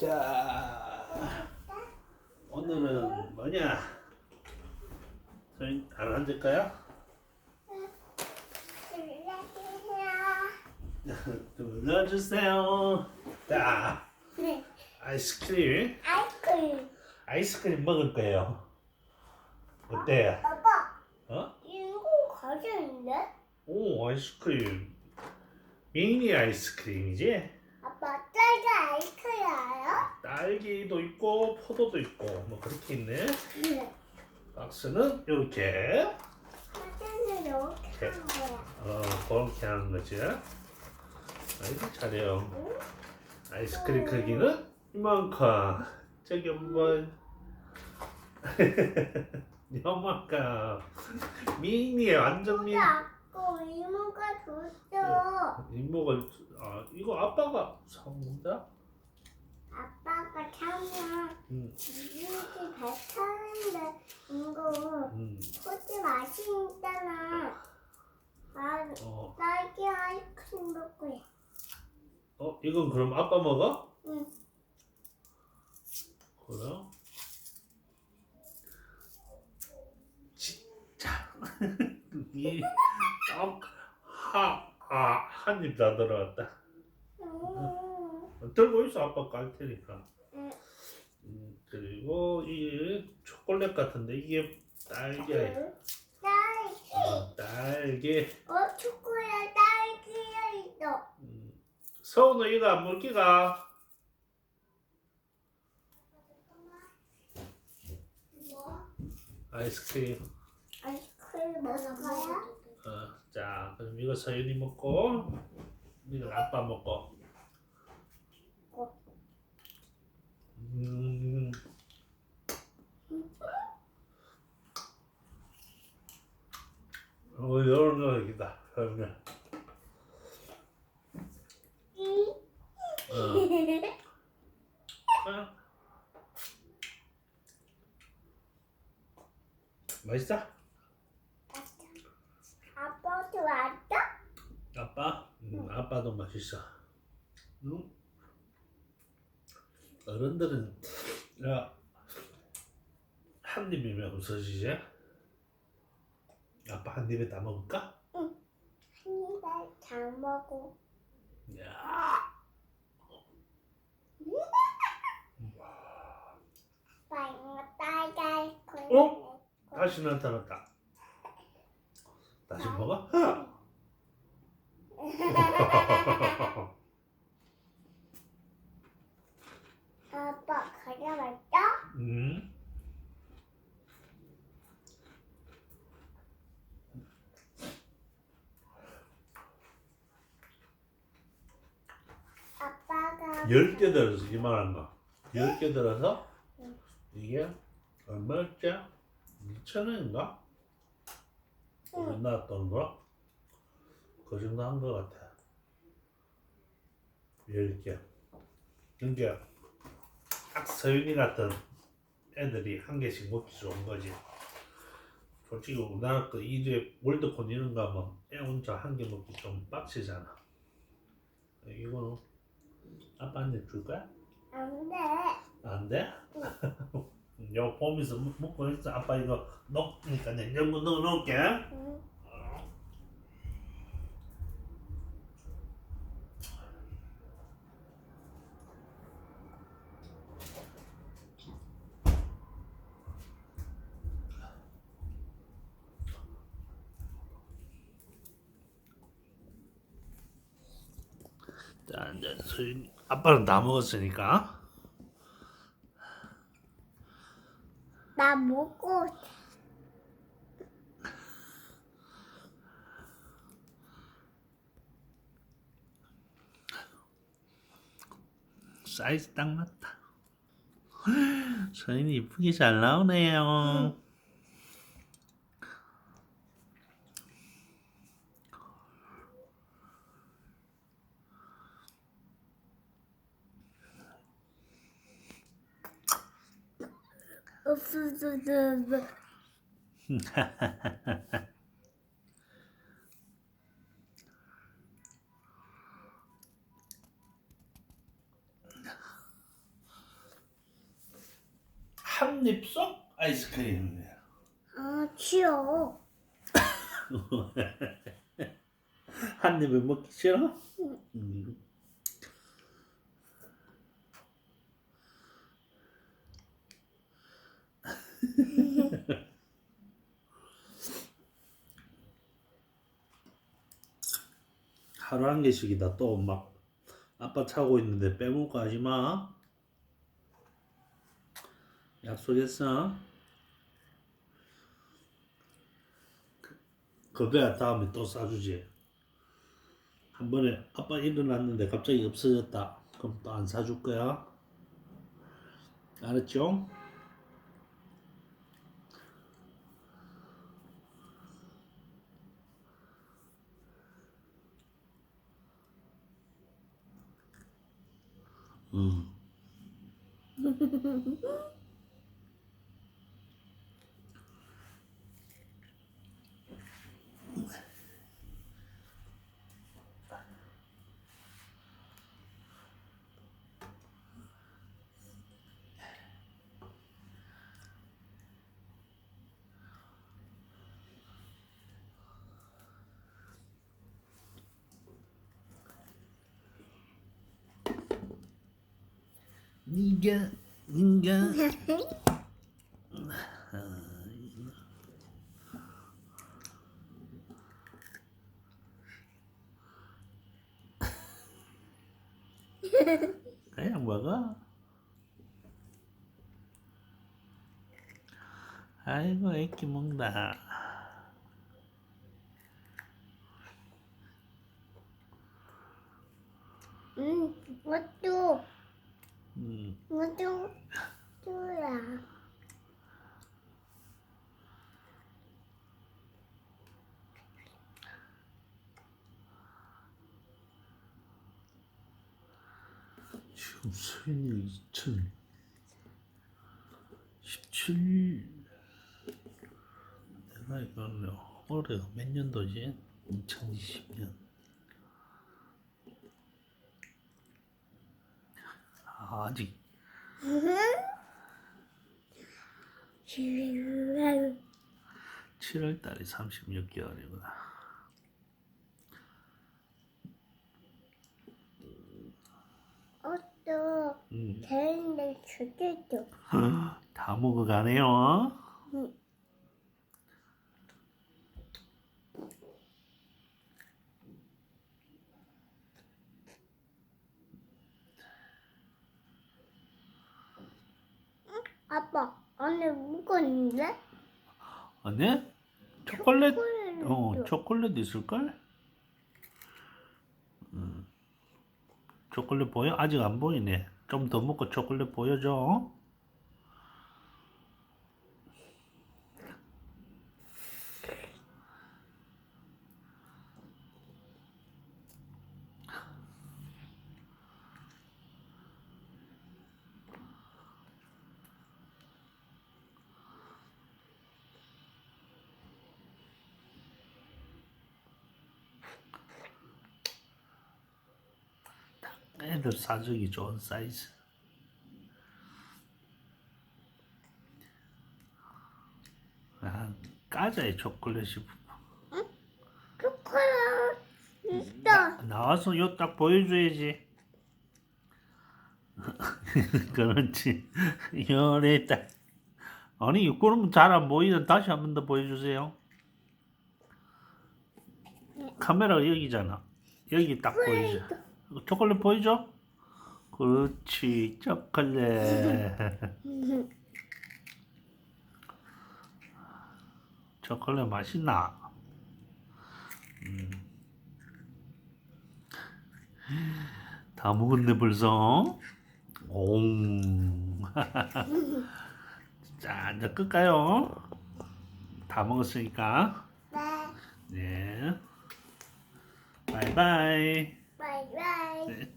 자, 오늘은 뭐냐? 저희 안 앉을까요? 눌러주세요. 자, 아이스크림. 아이스크림. 아이스크림 먹을 거예요. 어때요? 아빠, 어? 이거 가져있네? 오, 아이스크림. 미니 아이스크림이지? 아빠, 딸기 아이스크림 알아? 딸기도 있고, 포도도 있고, 뭐 그렇게 있네. 네. 박스는 이렇게. 사진을 이렇게 한 거야. 어, 그렇게 하는 거지. 아이고, 잘해요. 아이스크림 크기는 이만큼. 저기 한번. 이만큼. 미니에 완전 미니. 아까 이모가 줬어. 이모가, 아, 이거 아빠가 사온 건가? 응, 이렇게 배 타는데 이거 응. 코지 맛이 있잖아. 아, 어, 딸기 아이스크림 먹고 해. 어, 이건 그럼 아빠 먹어? 응. 그럼? 진짜. 이, 어, 하, 아, 한 입 다 들어갔다. 음. 들고 있어, 아빠 깔 테니까. 응. 음, 그리고 이 초콜릿 같은데 이게 딸기, 딸기. 어, 딸기. 어, 초콜릿 딸기가 있어. 음, 서운우 이거 안 먹기가? 뭐? 아이스크림. 아이스크림 먹을 거야? 어, 자, 그럼 이거 서윤이 먹고, 이거 아빠 먹고. 음, 어, 여기다. 그러면, 어, 어. 맛있어? 아빠도 왔어? 아빠? 음, 아빠도 맛있어. 응? 어른들은 야, 한 입이면 없어지지? 아빠 한 입에 다 먹을까? 한 입에 잘 먹어. 야, 아빠 이거 딸기 아이스크림. 어? 다시 나타났다. 다시 먹어? 아빠 가져왔어? 음, 아빠가 열 개 들어서 이만한 거. 열 개 들어서 이게 얼마였지? 2천 원인가? 우리나라 돈으로 그 정도 한것 같아. 열 개. 그러니까 딱 서윤이 같은 애들이 한 개씩 먹기 좋은 거지. 솔직히 우리나라 그 이제 월드콘 이런 거 하면 애 혼자 한 개 먹기 좀 빡치잖아. 이거는 아빠 한입 줄 거야? 안 돼. 안 돼? 요 보면서 먹- 먹고 있어. 아빠 이거 녹으니까 냉장고 넣어 놓을게. 응. 자, 이제 소윤 아빠는 다 먹었으니까. 나 먹고 사이즈 딱 맞다. 소윤이 이쁘게 잘 나오네요. 없 한 입 쏙 아이스크림. 아 싫어. 한 입에 먹기 싫어? 음. 하루 한 개씩이다. 또 막 아빠 차고 있는데 빼먹고 하지 마. 약속했어? 그거야 다음에 또 싸주지. 한 번에 아빠 일어났는데 갑자기 없어졌다. 그럼 또 안 사줄 거야. 알았죠? 응. 니가 니가 그냥 먹어. 아이고 애기 먹다. 음, 이것도 또야. 지금 수인이 2017 내가 이거는 올해가 몇 년도지? 2020년 아, 아직 7월 달에 36개월이구나. 이것도 음. 되는데 주제도. 다 먹어가네요. 응. 아빠 안에 있는데? 아니? 초콜릿, 초콜릿 어. 초콜릿 있을걸? 음. 초콜릿 보여? 아직 안 보이네. 좀 더 먹고 초콜릿 보여줘. 애들 사주기 좋은 사이즈. 아, 까자의 초콜릿이 초콜릿 있어. 나와서 요 딱 보여줘야지. 그렇지. 요래 딱. 아니 그러면 잘안 보이는 다시 한 번 더 보여주세요. 카메라가 여기잖아. 여기 딱 보이죠. 초콜릿 보이죠? 그렇지 초콜릿. 초콜릿 맛있나? 음. 다 먹었네 벌써. 옹. 자 이제 끌까요? 다 먹었으니까. 네. 네. 바이바이. 바이바이. 네.